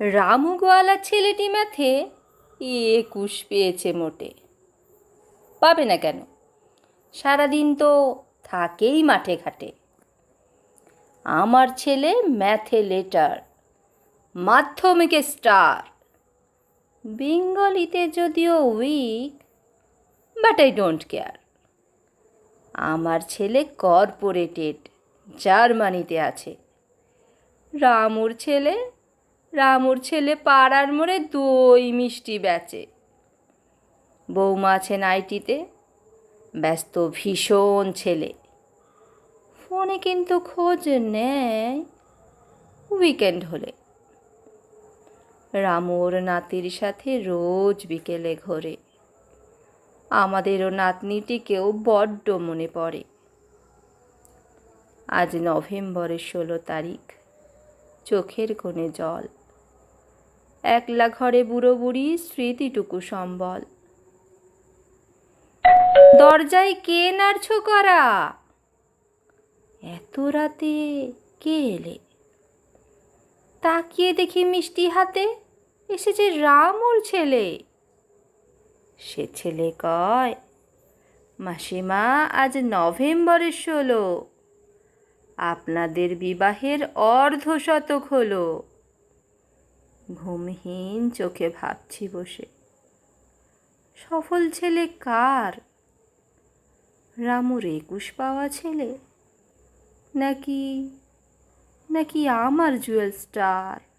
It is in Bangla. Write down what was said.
রামু গোয়ালার ছেলেটি ম্যাথে একুশ পেয়েছে মোটে। পাবে না কেন? সারাদিন তো থাকেই মাঠে ঘাটে। আমার ছেলে ম্যাথে লেটার, মাধ্যমিকে স্টার। বেঙ্গলিতে যদিও weak, but I don't care. আমার ছেলে কর্পোরেটেড, জার্মানিতে আছে। রামুর ছেলে রামুর ছেলে পাড়ার মোড়ে দই মিষ্টি বেচে। বৌমা আছে নাইটিতে, ব্যস্ত ভীষণ ছেলে। ফোনে কিন্তু খোঁজ নেয় উইকেন্ড হলে। রামুর নাতির সাথে রোজ বিকেলে ঘোরে। আমাদেরও নাতনিটিকেও বড্ড মনে পড়ে। আজ নভেম্বরের ষোলো তারিখ, চোখের কোণে জল। একলা ঘরে বুড়ো বুড়ি স্মৃতিটুকু সম্বল। দরজায় কে নাড়ছ করা? এত রাতে কে এলে? তাকিয়ে দেখি মিষ্টি হাতে এসেছে রাম ওর ছেলে। সে ছেলে কয়, মাসিমা, আজ নভেম্বরের ষোলো। আপনাদের বিবাহের অর্ধ শতক হলো। ঘুমহীন চোখে ভাবছি বসে। সফল ছেলে কার? রামুর একুশ পাওয়া ছেলে? নাকি নাকি আমার জুয়েল স্টার?